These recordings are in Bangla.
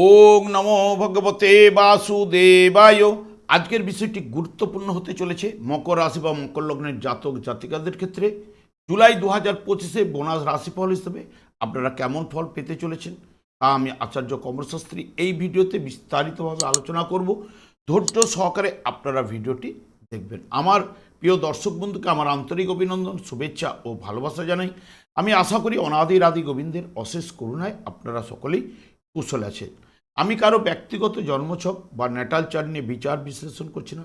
ওং নমো ভগবতে বাসুদেবায়। আজকের বিষয়টি গুরুত্বপূর্ণ হতে চলেছে মকর রাশি বা মকর লগ্নের জাতক জাতিকাদের ক্ষেত্রে। জুলাই দু হাজার পঁচিশে বোনাস রাশিফল হিসেবে আপনারা কেমন ফল পেতে চলেছেন তা আমি আচার্য কমরশাস্ত্রী এই ভিডিওতে বিস্তারিতভাবে আলোচনা করব। ধৈর্য সহকারে আপনারা ভিডিওটি দেখবেন। আমার প্রিয় দর্শক বন্ধুকে আমার আন্তরিক অভিনন্দন, শুভেচ্ছা ও ভালোবাসা জানাই। আমি আশা করি অনাদির আদি গোবিন্দের অশেষ করুণায় আপনারা সকলেই কুশল আছেন। আমি কারও ব্যক্তিগত জন্মছক বা ন্যাটাল চার নিয়ে বিচার বিশ্লেষণ করছি না।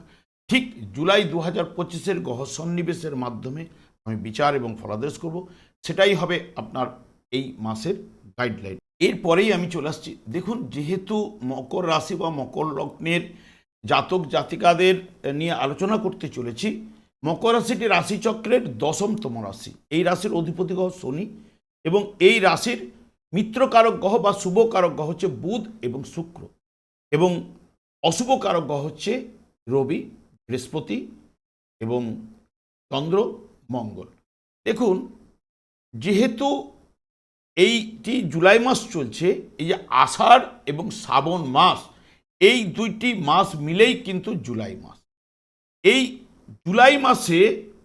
ঠিক জুলাই দু হাজার পঁচিশের গহ সন্নিবেশের মাধ্যমে আমি বিচার এবং ফলাদেশ করব। সেটাই হবে আপনার এই মাসের গাইডলাইন এরপরেই আমি চলে আসছি। দেখুন, যেহেতু মকর রাশি বা মকর লগ্নের জাতক জাতিকাদের নিয়ে আলোচনা করতে চলেছি, মকর রাশিটি রাশিচক্রের দশমতম রাশি। এই রাশির অধিপতি গ্রহ শনি এবং এই রাশির মিত্রকারক গ্রহ বা শুভকারক গ্রহ হচ্ছে বুধ এবং শুক্র। এবং অশুভকারক গ্রহ হচ্ছে রবি, বৃহস্পতি এবং চন্দ্র, মঙ্গল। দেখুন, যেহেতু এইটি জুলাই মাস চলছে, এই যে আষাঢ় এবং শ্রাবণ মাস, এই দুইটি মাস মিলেই কিন্তু জুলাই মাস। এই জুলাই মাসে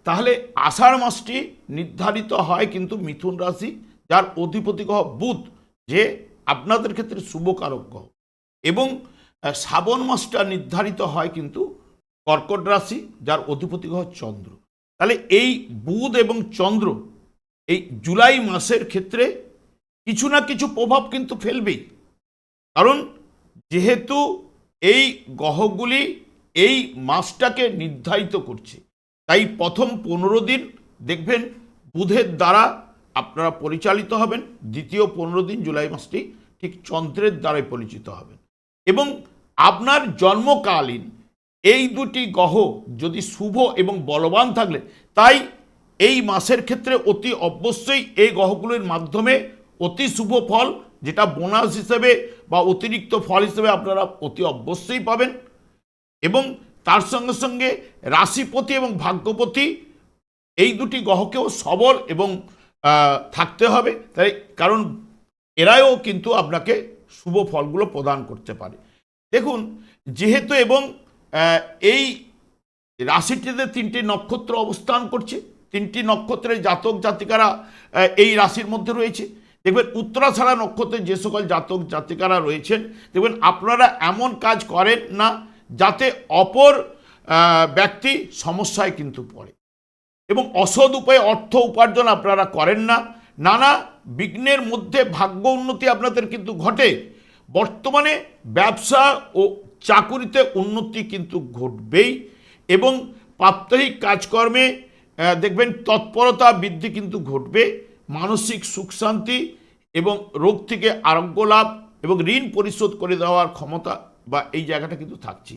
তাহলে আষাঢ় মাসটি নির্ধারিত হয় কিন্তু মিথুন রাশি যার অধিপতি গ্রহ বুধ, যে আপনাদের ক্ষেত্রে শুভকারক গ্রহ। এবং শ্রাবণ মাসটা নির্ধারিত হয় কিন্তু কর্কট রাশি, যার অধিপতি গ্রহ চন্দ্র। তাহলে এই বুধ এবং চন্দ্র এই জুলাই মাসের ক্ষেত্রে কিছু না কিছু প্রভাব কিন্তু ফেলবেই। কারণ, যেহেতু এই গ্রহগুলি এই মাসটাকে নির্ধারিত করছে, তাই প্রথম পনেরো দিন দেখবেন বুধের দ্বারা আপনারা পরিচালিত হবেন, দ্বিতীয় পনেরো দিন জুলাই মাসটি ঠিক চন্দ্রের দ্বারাই পরিচিত হবেন। এবং আপনার জন্মকালীন এই দুটি গ্রহ যদি শুভ এবং বলবান থাকলে, তাই এই মাসের ক্ষেত্রে অতি অবশ্যই এই গ্রহগুলির মাধ্যমে অতি শুভ ফল, যেটা বোনাস হিসেবে বা অতিরিক্ত ফল হিসেবে আপনারা অতি অবশ্যই পাবেন। এবং তার সঙ্গে সঙ্গে রাশিপতি এবং ভাগ্যপতি এই দুটি গ্রহকেও সবল এবং থাকতে হবে। তাই কারণ এরাও কিন্তু আপনাকে শুভ ফলগুলো প্রদান করতে পারে। দেখুন, যেহেতু এবং এই রাশিটিতে তিনটি নক্ষত্র অবস্থান করছে। তিনটি নক্ষত্রের জাতক জাতিকারা এই রাশির মধ্যে রয়েছে। দেখবেন, উত্তরাছাড়া নক্ষত্রের যে সকল জাতক জাতিকারা রয়েছেন, দেখবেন, আপনারা এমন কাজ করেন না যাতে অপর ব্যক্তি সমস্যায় কিন্তু পড়ে। এবং অসৎ উপায়ে অর্থ উপার্জন আপনারা করেন না। নানা বিঘ্নের মধ্যে ভাগ্য উন্নতি আপনাদের কিন্তু ঘটে। বর্তমানে ব্যবসা ও চাকুরিতে উন্নতি কিন্তু ঘটবেই এবং প্রাত্যহিক কাজকর্মে দেখবেন তৎপরতা বৃদ্ধি কিন্তু ঘটবে। মানসিক সুখ শান্তি এবং রোগ থেকে আরোগ্য লাভ এবং ঋণ পরিশোধ করে দেওয়ার ক্ষমতা বা এই জায়গাটা কিন্তু থাকছে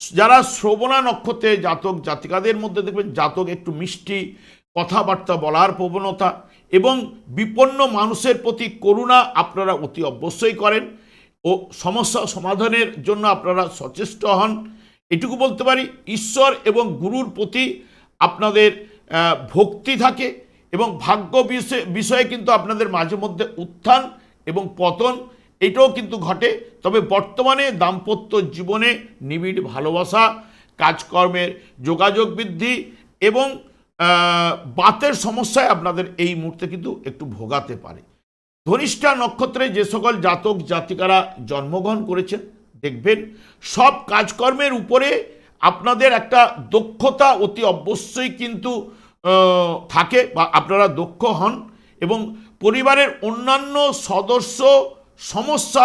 যারা শ্রবণা নক্ষত্রে জাতক, জাতিকাদের মধ্যে দেখবেন জাতক একটু মিষ্টি, কথাবার্তা বলার প্রবণতা এবং বিপন্ন মানুষের প্রতি করুণা আপনারা অতি অবশ্যই করেন ও সমস্যা সমাধানের জন্য আপনারা সচেষ্ট হন। এটুকু বলতে পারি, ঈশ্বর এবং গুরুর প্রতি আপনাদের ভক্তি থাকে এবং ভাগ্য বিষয়ে কিন্তু আপনাদের মাঝে মধ্যে উত্থান এবং পতন এটাও কিন্তু ঘটে। তবে বর্তমানে দাম্পত্য জীবনে নিবিড় ভালোবাসা, কাজকর্মের যোগাযোগ বৃদ্ধি এবং বাতের সমস্যায় আপনাদের এই মুহূর্তে কিন্তু একটু ভোগাতে পারে। ধনিষ্ঠা নক্ষত্রে যে সকল জাতক জাতিকারা জন্মগ্রহণ করেছেন, দেখবেন সব কাজকর্মের উপরে আপনাদের একটা দক্ষতা অতি অবশ্যই কিন্তু থাকে বা আপনারা দক্ষ হন এবং পরিবারের অন্যান্য সদস্য সমস্যা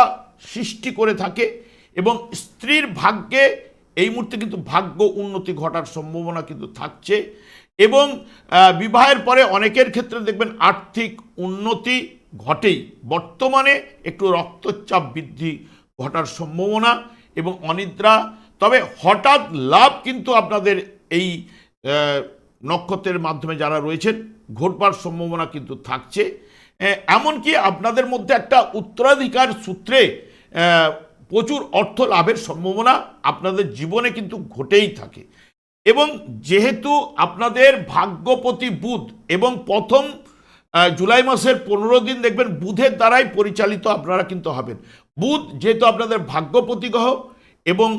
সৃষ্টি করে থাকে এবং স্ত্রীর ভাগ্যে এই মুহূর্তে কিন্তু ভাগ্য উন্নতি ঘটার সম্ভাবনা কিন্তু থাকছে এবং বিবাহের পরে অনেকের ক্ষেত্রে দেখবেন আর্থিক উন্নতি ঘটেই। বর্তমানে একটু রক্তচাপ বৃদ্ধি ঘটার সম্ভাবনা এবং অনিদ্রা। তবে হঠাৎ লাভ কিন্তু আপনাদের এই নক্ষত্রের মাধ্যমে যারা রয়েছেন, ঘটবার সম্ভাবনা কিন্তু থাকছে। এমনকি আপনাদের মধ্যে একটা উত্তরাধিকার সূত্রে প্রচুর অর্থ লাভের সম্ভাবনা আপনাদের জীবনে কিন্তু ঘটেই থাকে। এবং যেহেতু আপনাদের ভাগ্যপতি বুধ এবং প্রথম জুলাই মাসের পনেরো দিন দেখবেন বুধের দ্বারাই পরিচালিত আপনারা কিন্তু হবেন। বুধ যেহেতু আপনাদের ভাগ্যপতি গ্রহ এবং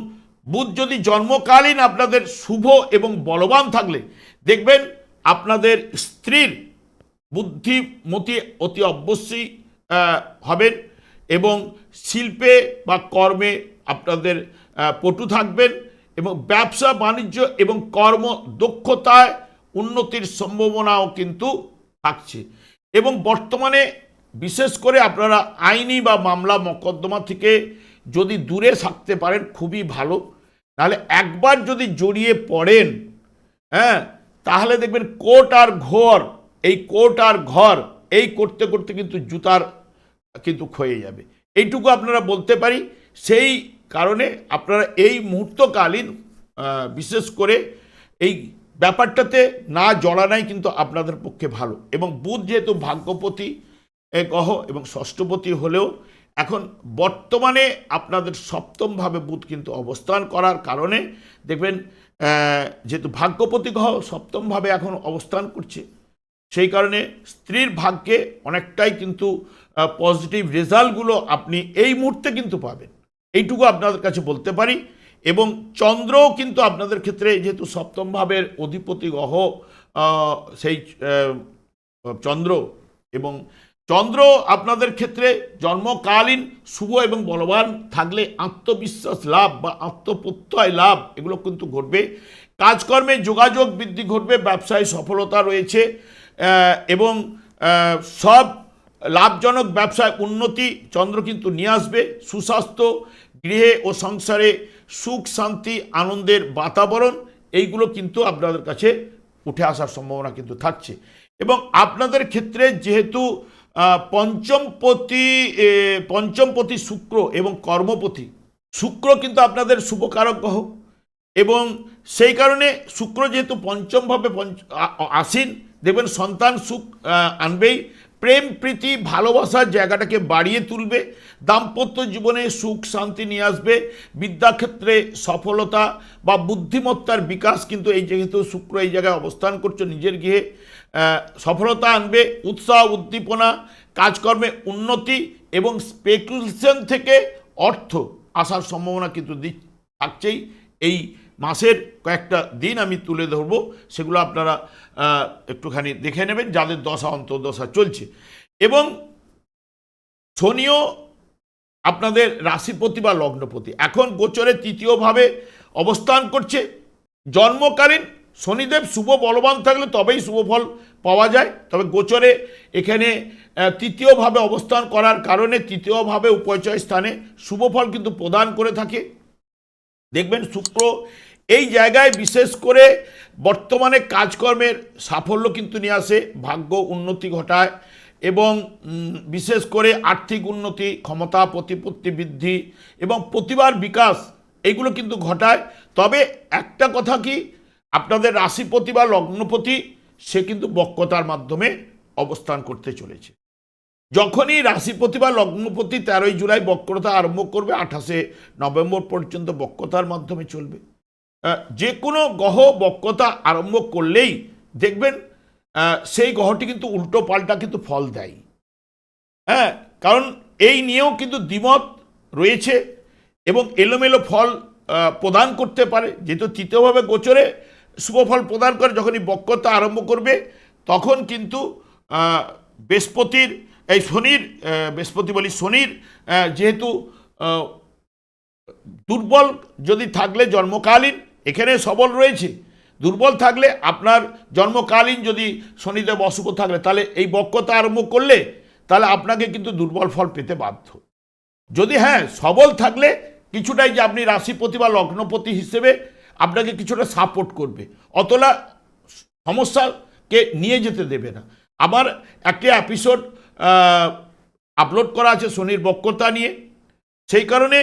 বুধ যদি জন্মকালীন আপনাদের শুভ এবং বলবান থাকলে, দেখবেন আপনাদের স্ত্রীর বুদ্ধিমতী অতি অবশ্যই হবেন এবং শিল্পে বা কর্মে আপনাদের পটু থাকবেন এবং ব্যবসা, বাণিজ্য এবং কর্ম দক্ষতায় উন্নতির সম্ভাবনাও কিন্তু থাকছে। এবং বর্তমানে বিশেষ করে আপনারা আইনি বা মামলা মকদ্দমা থেকে যদি দূরে থাকতে পারেন খুবই ভালো। তাহলে একবার যদি জড়িয়ে পড়েন হ্যাঁ তাহলে দেখবেন কোট আর ঘর এই কোট আর ঘর, এই করতে করতে কিন্তু জুতার কিন্তু ক্ষয়ে যাবে। এইটুকু আপনারা বলতে পারি। সেই কারণে আপনারা এই মুহূর্তকালীন বিশেষ করে এই ব্যাপারটাতে না জড়ানাই কিন্তু আপনাদের পক্ষে ভালো। এবং বুধ যেহেতু ভাগ্যপতি গ্রহ এবং ষষ্ঠপতি হলেও এখন বর্তমানে আপনাদের সপ্তমভাবে বুধ কিন্তু অবস্থান করার কারণে দেখবেন যেহেতু ভাগ্যপতি গ্রহ সপ্তমভাবে এখন অবস্থান করছে সেই কারণে স্ত্রীর ভাগ্যে অনেকটাই কিন্তু পজিটিভ রেজাল্টগুলো আপনি এই মুহূর্তে কিন্তু পাবেন। এইটুকু আপনাদের কাছে বলতে পারি এবং চন্দ্রও কিন্তু আপনাদের ক্ষেত্রে যেহেতু সপ্তম ভাবের অধিপতি গ্রহ সেই চন্দ্র এবং চন্দ্র আপনাদের ক্ষেত্রে জন্মকালীন শুভ এবং বলবান থাকলে আত্মবিশ্বাস লাভ বা আত্মপ্রত্যয় লাভ এগুলো কিন্তু ঘটবে। কাজকর্মে যোগাযোগ বৃদ্ধি ঘটবে, ব্যবসায় সফলতা রয়েছে এবং সব লাভজনক ব্যবসায় উন্নতি চন্দ্র কিন্তু নিয়ে আসবে। সুস্বাস্থ্য, গৃহে ও সংসারে সুখ, শান্তি, আনন্দের বাতাবরণ, এইগুলো কিন্তু আপনাদের কাছে উঠে আসার সম্ভাবনা কিন্তু থাকছে। এবং আপনাদের ক্ষেত্রে যেহেতু পঞ্চমপতি পঞ্চমপতি শুক্র এবং কর্মপতি, শুক্র কিন্তু আপনাদের শুভকারক গ্রহ। এবং সেই কারণে শুক্র যেহেতু পঞ্চমভাবে পঞ্চ আসীন দেখবেন সন্তান সুখ আনবেই। প্রেম, প্রীতি ভালোবাসার জায়গাটাকে বাড়িয়ে তুলবে। দাম্পত্য জীবনে সুখ, শান্তি নিয়ে আসবে। বিদ্যাক্ষেত্রে সফলতা বা বুদ্ধিমত্তার বিকাশ কিন্তু এই যেহেতু শুক্র এই জায়গায় অবস্থান করছে নিজের গৃহে সফলতা আনবে, উৎসাহ, উদ্দীপনা, কাজকর্মে উন্নতি এবং স্পেকুলেশন থেকে অর্থ আসার সম্ভাবনা কিন্তু দিক- থাকছেই। এই মাসের কয়েকটা দিন আমি তুলে ধরবো, সেগুলো আপনারা একটুখানি দেখে নেবেন, যাদের দশা অন্তর্দশা চলছে। এবং শনিও আপনাদের রাশিপতি বা লগ্নপতি। এখন গোচরে তৃতীয়ভাবে অবস্থান করছে। জন্মকালীন শনিদেব শুভ বলবান থাকলে তবেই শুভ ফল পাওয়া যায়। তবে গোচরে এখানে তৃতীয়ভাবে অবস্থান করার কারণে তৃতীয়ভাবে উপচয় স্থানে শুভ ফল কিন্তু প্রদান করে থাকে। দেখবেন শুক্র এই জায়গায় বিশেষ করে বর্তমানে কাজকর্মের সাফল্য কিন্তু নিয়ে আসে, ভাগ্য উন্নতি ঘটায় এবং বিশেষ করে আর্থিক উন্নতি, ক্ষমতা, প্রতিপত্তি বৃদ্ধি এবং প্রতিভার বিকাশ এইগুলো কিন্তু ঘটায়। তবে একটা কথা কি? আপনাদের রাশিপতি বা লগ্নপতি, সে কিন্তু বক্রতার মাধ্যমে অবস্থান করতে চলেছে। যখনই রাশিপতি বা লগ্নপতি তেরোই জুলাই বক্রতা আরম্ভ করবে, আঠাশে নভেম্বর পর্যন্ত বক্রতার মাধ্যমে চলবে। যে কোনো গ্রহ বক্রতা আরম্ভ করলেই দেখবেন সেই গ্রহটি কিন্তু উল্টো পাল্টা কিন্তু ফল দেয়। হ্যাঁ কারণ এই নিয়েও কিন্তু দ্বিমত রয়েছে এবং এলোমেলো ফল প্রদান করতে পারে। যেহেতু তৃতীয়ভাবে গোচরে শুভ ফল প্রদান করে, যখনই বক্রতা আরম্ভ করবে, তখন কিন্তু বৃহস্পতির, এই শনির বৃহস্পতি বলি শনির যেহেতু দুর্বল যদি থাকলে জন্মকালীন এখানে সবল রয়েছে। দুর্বল থাকলে আপনার জন্মকালীন যদি শনিদেব অশুভ থাকলে, তাহলে এই বক্রতা আরম্ভ করলে তাহলে আপনাকে কিন্তু দুর্বল ফল পেতে বাধ্য। যদি হ্যাঁ সবল থাকলে কিছুটাই যে আপনি রাশিপতি বা লগ্নপতি হিসেবে আপনাকে কিছুটা সাপোর্ট করবে। অতলা সমস্যাকে নিয়ে যেতে দেবে না। আমার একটি এপিসোড আপলোড করা আছে শনির বক্রতা নিয়ে। সেই কারণে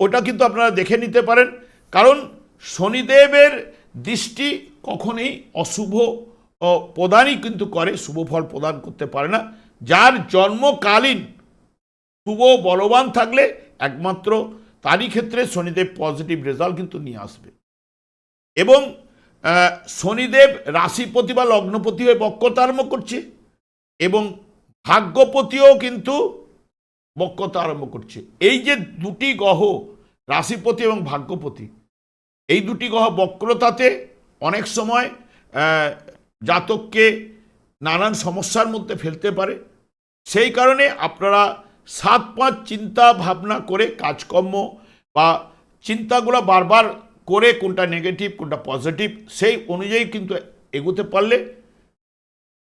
ওটা কিন্তু আপনারা দেখে নিতে পারেন। কারণ শনিদেবের দৃষ্টি কখনোই অশুভ প্রদানই কিন্তু করে, শুভ ফল প্রদান করতে পারে না। যার জন্মকালীন শুভ বলবান থাকলে একমাত্র তারই ক্ষেত্রে শনিদেব পজিটিভ রেজাল্ট কিন্তু নিয়ে আসবে। এবং শনিদেব রাশিপতি বা লগ্নপতি হয়ে বক্রতারম্ভ করছে এবং ভাগ্যপতিও কিন্তু বক্রতা আরম্ভ করছে। এই যে দুটি গ্রহ, রাশিপতি এবং ভাগ্যপতি এই দুটি গ্রহ বক্রতাতে অনেক সময় জাতককে নানান সমস্যার মধ্যে ফেলতে পারে। সেই কারণে আপনারা সাত পাঁচ চিন্তা ভাবনা করে কাজকর্ম বা চিন্তাগুলো বারবার করে কোনটা নেগেটিভ কোনটা পজিটিভ সেই অনুযায়ী কিন্তু এগোতে পারলে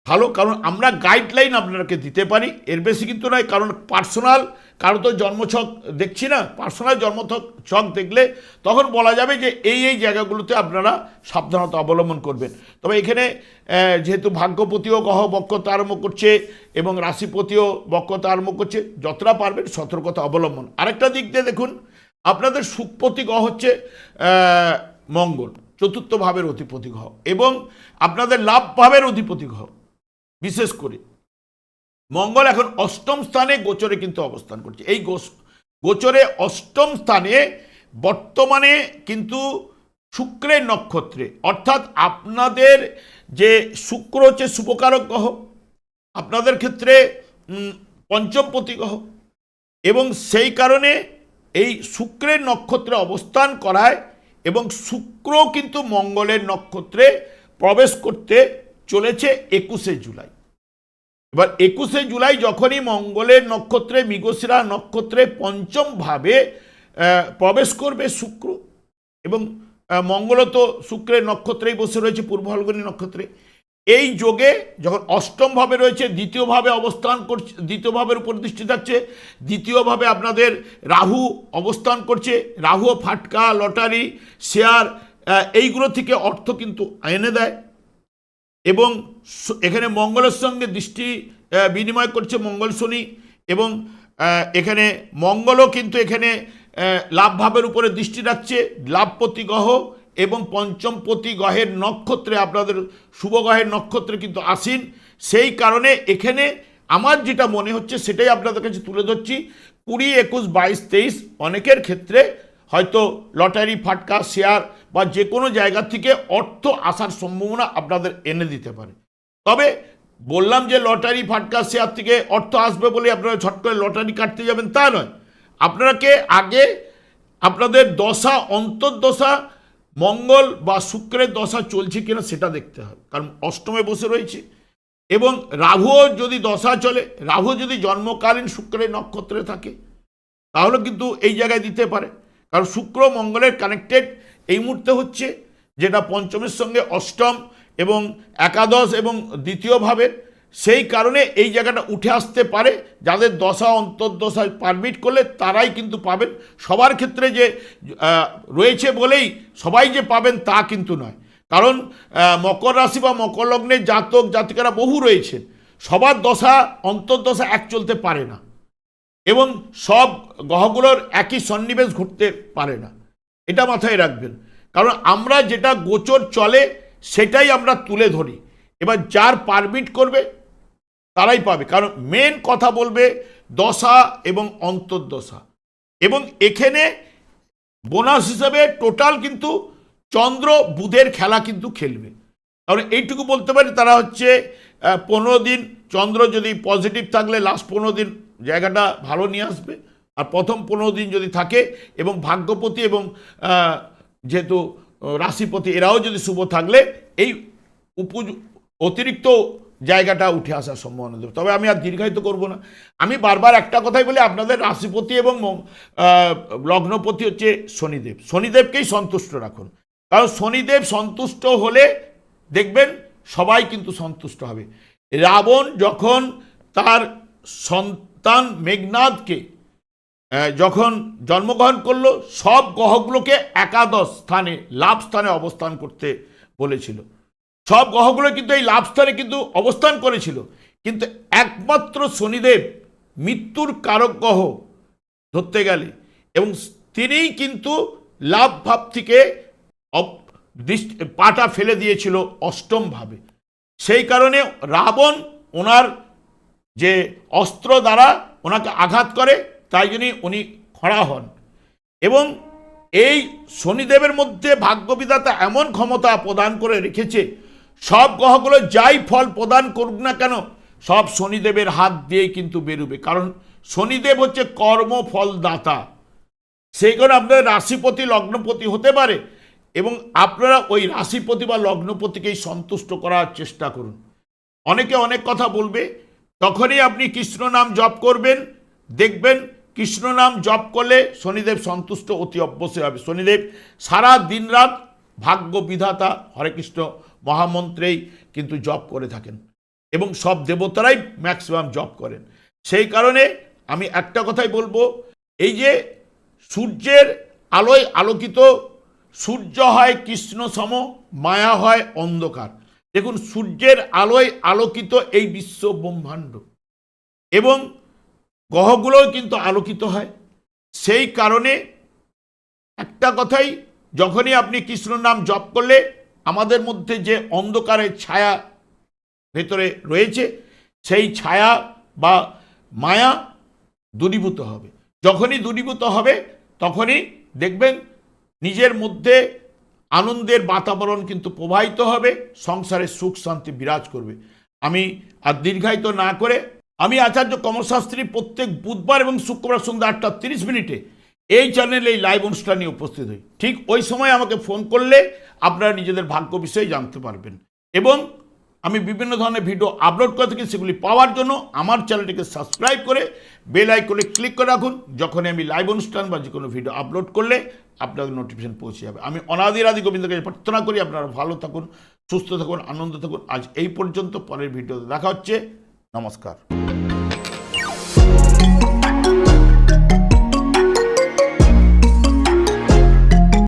ভালো। কারণ আমরা গাইডলাইন আপনাকে দিতে পারি, এর বেশি কিন্তু নয়। কারণ পার্সোনাল কারও তো জন্মছক দেখছি না পার্সোনাল জন্মছক ছক দেখলে তখন বলা যাবে যে এই এই জায়গাগুলোতে আপনারা সাবধানতা অবলম্বন করবেন। তবে এখানে যেহেতু ভাগ্যপতিও গহ বক্ষতা আরম্ভ করছে এবং রাশিপতিও বক্ষতা আরম্ভ করছে, যতটা পারবেন সতর্কতা অবলম্বন। আরেকটা দিক দিয়ে দেখুন, আপনাদের সুখপতি গ্রহ হচ্ছে মঙ্গল, চতুর্থ ভাবের অধিপতি গ্রহ এবং আপনাদের লাভ ভাবের অধিপতি গ্রহ, বিশেষ করে। মঙ্গল এখন অষ্টম স্থানে গোচরে কিন্তু অবস্থান করছে। এই গোচরে অষ্টম স্থানে বর্তমানে কিন্তু শুক্রের নক্ষত্রে অর্থাৎ আপনাদের যে শুক্র হচ্ছে শুভকারক গ্রহ আপনাদের ক্ষেত্রে উম, পঞ্চমপতি গ্রহ এবং সেই কারণে এই শুক্রের নক্ষত্রে অবস্থান করায় এবং শুক্র কিন্তু মঙ্গলের নক্ষত্রে প্রবেশ করতে চলেছে একুশে জুলাই। এবার একুশে জুলাই যখনই মঙ্গলের নক্ষত্রে, মৃগশিরা নক্ষত্রে পঞ্চম ভাবে প্রবেশ করবে শুক্র এবং মঙ্গল তো শুক্রের নক্ষত্রেই বসে রয়েছে, পূর্ব ফাল্গুনী নক্ষত্রে। এই যোগে যখন অষ্টম ভাবে রয়েছে দ্বিতীয়ভাবে অবস্থান করছে, দ্বিতীয় ভাবের উপর দৃষ্টি থাকছে দ্বিতীয়ভাবে আপনাদের রাহু অবস্থান করছে, রাহু, ফাটকা, লটারি, শেয়ার এইগুলো থেকে অর্থ কিন্তু এনে দেয় এবং এখানে মঙ্গলের সঙ্গে দৃষ্টি বিনিময় করছে মঙ্গল শনি এবং এখানে মঙ্গলও কিন্তু এখানে লাভভাবের উপরে দৃষ্টি রাখছে। লাভপতি গ্রহ এবং পঞ্চম পঞ্চমপতি গ্রহের নক্ষত্রে, আপনাদের শুভ গ্রহের নক্ষত্রে কিন্তু আসীন সেই কারণে এখানে আমার যেটা মনে হচ্ছে সেটাই আপনাদের কাছে তুলে ধরছি। কুড়ি, একুশ, বাইশ, তেইশ অনেকের ক্ষেত্রে হয়তো লটারি, ফাটকা, শেয়ার বা যে কোনো জায়গা থেকে অর্থ আসার সম্ভাবনা আপনাদের এনে দিতে পারে। তবে বললাম যে লটারি ফাটকা শেয়ার থেকে অর্থ আসবে বলে আপনারা ছট করে লটারি কাটতে যাবেন তা নয়। আপনাকে আগে আপনাদের দশা, অন্তর্দশা, মঙ্গল বা শুক্রের দশা চলছে কিনা সেটা দেখতে হবে। কারণ অষ্টমে বসে রয়েছে। এবং রাহুও যদি দশা চলে, রাহু যদি জন্মকালীন শুক্রের নক্ষত্রে থাকে, তাহলে কিন্তু এই জায়গায় দিতে পারে। কারণ শুক্র মঙ্গলের কানেক্টেড এই মুহূর্তে হচ্ছে, যেটা পঞ্চমের সঙ্গে অষ্টম এবং একাদশ এবং দ্বিতীয়ভাবে সেই কারণে এই জায়গাটা উঠে আসতে পারে। যাদের দশা, অন্তর্দশায় পারমিট করলে তারাই কিন্তু পাবেন। সবার ক্ষেত্রে যে রয়েছে বলেই সবাই যে পাবেন তা কিন্তু নয়। কারণ মকর রাশি বা মকর লগ্নের জাতক, জাতিকারা বহু রয়েছেন সবার দশা, অন্তর্দশা এক চলতে পারে না। এবং সব গ্রহগুলোর একই সন্নিবেশ ঘটতে পারে না। এটা মাথায় রাখবেন। কারণ আমরা যেটা গোচর চলে সেটাই আমরা তুলে ধরি। এবার যার পারমিট করবে, তারাই পাবে। কারণ মেন কথা বলবে দশা এবং অন্তর্দশা। এবং এখানে বোনাস হিসাবে টোটাল কিন্তু চন্দ্র বুধের খেলা কিন্তু খেলবে। কারণ এইটুকু বলতে পারি, তারা হচ্ছে পনেরো দিন চন্দ্র যদি পজিটিভ থাকলে লাস্ট পনেরো দিন জায়গাটা ভালো নিয়ে আসবে। আর প্রথম পনেরো দিন যদি থাকে এবং ভাগ্যপতি এবং যেহেতু রাশিপতি, এরাও যদি শুভ থাকলে এই উপজ অতিরিক্ত জায়গাটা উঠে আসার সম্ভাবনা দেবে। তবে আমি আর দীর্ঘায়িত করব না। আমি বারবার একটা কথাই বলি, আপনাদের রাশিপতি এবং লগ্নপতি হচ্ছে শনিদেব। শনিদেবকেই সন্তুষ্ট রাখুন। কারণ শনিদেব সন্তুষ্ট হলে দেখবেন সবাই কিন্তু সন্তুষ্ট হবে। রাবণ যখন তার সন্তান মেঘনাথকে যখন জন্মগ্রহণ করল, সব গ্রহগুলোকে একাদশ স্থানে, লাভ স্থানে অবস্থান করতে বলেছিল। সব গ্রহগুলো কিন্তু এই লাভ স্থানে কিন্তু অবস্থান করেছিল। কিন্তু একমাত্র শনিদেব মৃত্যুর কারক গ্রহ ধরতে গেলে এবং তিনিই কিন্তু লাভ ভাব থেকে পাটা ফেলে দিয়েছিল অষ্টম ভাবে। সেই কারণে রাবণ ওনার যে অস্ত্র দ্বারা ওনাকে আঘাত করে তাই জন্যই উনি খড়া হন। এবং এই শনিদেবের মধ্যে ভাগ্যবিধাতা এমন ক্ষমতা প্রদান করে রেখেছে, সব গ্রহগুলো যাই ফল প্রদান করুক না কেন, সব শনিদেবের হাত দিয়েই কিন্তু বেরোবে। কারণ শনিদেব হচ্ছে কর্মফলদাতা সেই কারণে আপনাদের রাশিপতি, লগ্নপতি হতে পারে এবং আপনারা ওই রাশিপতি বা লগ্নপতিকেই সন্তুষ্ট করার চেষ্টা করুন। অনেকে অনেক কথা বলবে, তখনই আপনি কৃষ্ণ নাম জপ করবেন, দেখবেন কৃষ্ণ নাম জপ করলে শনিদেব সন্তুষ্ট অতি অবশ্যই হবে। শনিদেব সারা দিনরাত ভাগ্য বিধাতা হরে কৃষ্ণ মহামন্ত্রেই কিন্তু জপ করে থাকেন এবং সব দেবতারাই ম্যাক্সিমাম জপ করেন। সেই কারণে আমি একটা কথাই বলব, এই যে সূর্যের আলোয় আলোকিত, সূর্য হয় কৃষ্ণ সম মায়া হয় অন্ধকার। দেখুন, সূর্যের আলোয় আলোকিত এই বিশ্ব ব্রহ্মাণ্ড এবং গ্রহগুলোও কিন্তু আলোকিত হয়। সেই কারণে একটা কথাই, যখনই আপনি কৃষ্ণ নাম জপ করলে আমাদের মধ্যে যে অন্ধকারের ছায়া ভেতরে রয়েছে, সেই ছায়া বা মায়া দূরীভূত হবে। যখনই দূরীভূত হবে, তখনই দেখবেন নিজের মধ্যে আনন্দের বাতাবরণ কিন্তু প্রবাহিত হবে, সংসারে সুখ শান্তি বিরাজ করবে। আমি আর দীর্ঘায়িত না করে আমি আচার্য কমলশাস্ত্রী প্রত্যেক বুধবার এবং শুক্রবার সন্ধ্যা আটটা তিরিশ মিনিটে এই চ্যানেলে এই লাইভ অনুষ্ঠানে উপস্থিত হই। ঠিক ওই সময় আমাকে ফোন করলে আপনারা নিজেদের ভাগ্য বিষয়ে জানতে পারবেন। এবং আমি বিভিন্ন ধরনের ভিডিও আপলোড করে থাকি, সেগুলি পাওয়ার জন্য আমার চ্যানেলটিকে সাবস্ক্রাইব করে বেল আইকনে ক্লিক করে রাখুন। যখনই আমি লাইভ অনুষ্ঠান বা যে কোনো ভিডিও আপলোড করলে আপনাদের নোটিফিকেশন পৌঁছে যাবে। আমি অনাদির আদি গোবিন্দকে প্রার্থনা করি, আপনারা ভালো থাকুন, সুস্থ থাকুন, আনন্দ থাকুন। আজ এই পর্যন্ত, পরের ভিডিওতে দেখা হচ্ছে। নমস্কার।